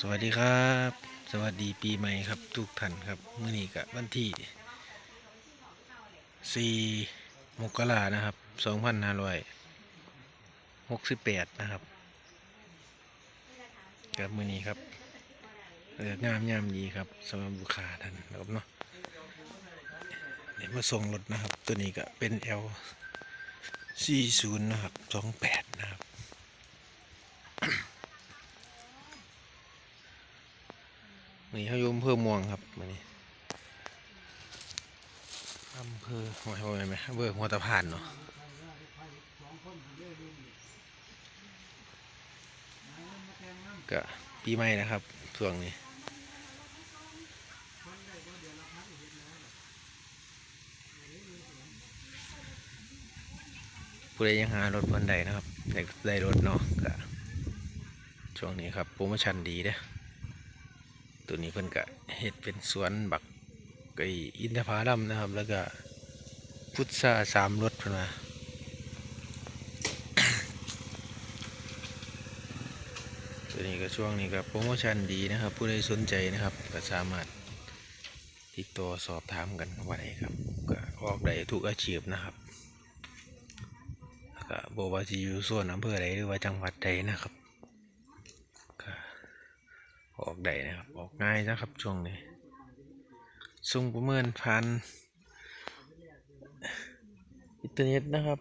สวัสดีครับ สวัสดีปีใหม่ครับ ทุกท่านครับมื่อนี้กับวันที่ 4 มกรานะครับ2568 นะครับกับมื่อนี้ครับเอองามยามดีครับสำหรับลูกค้าท่านนะครับเนาะเดี๋ยวมาส่งรถนะครับ ตัวนี้ก็เป็น L 40นะครับ28นะครับ วันนี้เขาอยู่อำเภอม่วงครับวันนี้อำเภอหัวหัวไหมอำเภอหัวตะพานเนาะก็ปีใหม่นะครับช่วงนี้ผู้ใดยังหารถวันใดนะครับได้ได้รถเนาะก็ช่วงนี้ครับโปรโมชั่นดีเด้อ ตัวนี้เพิ่นก็เฮ็ดเป็นสวนบักไก่อินทผลัมนะครับ แล้วก็พุทราสามรสเพิ่นว่าตัวนี้ก็ช่วงนี้ก็โปรโมชั่นดีนะครับ ผู้ใดสนใจนะครับก็สามารถติดต่อสอบถามกันว่าได้ครับก็ออกได้ทุกอาชีพนะครับก็บอกว่าจะอยู่ส่วนอำเภอใดหรือว่าจังหวัดใดนะครับ ออกได้นะครับ ออกง่ายนะครับช่วงนี้ส่งประเมินผ่านอินเทอร์เน็ตนะครับ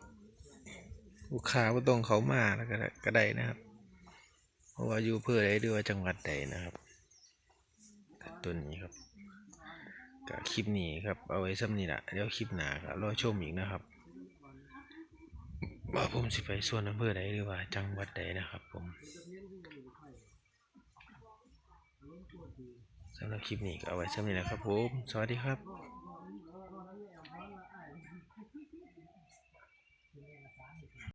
ลูกค้าก็ต้องเขามาแล้วก็ได้ก็ไดนะครับ เพราะว่าอยู่เพื่อใดหรือว่าจังหวัดใดนะครับตัวนี้ครับก็คลิปนี้ครับ เอาไว้ซ้ำนี้ละเดี๋ยวคลิปหน้าครับรอชมอีกนะครับว่าผมสิไปส่วนอำเภอใดหรือว่าจังหวัดใดนะครับผม สำหรับคลิปนี้ก็เอาไว้เช่นนี้นะครับผม สวัสดีครับ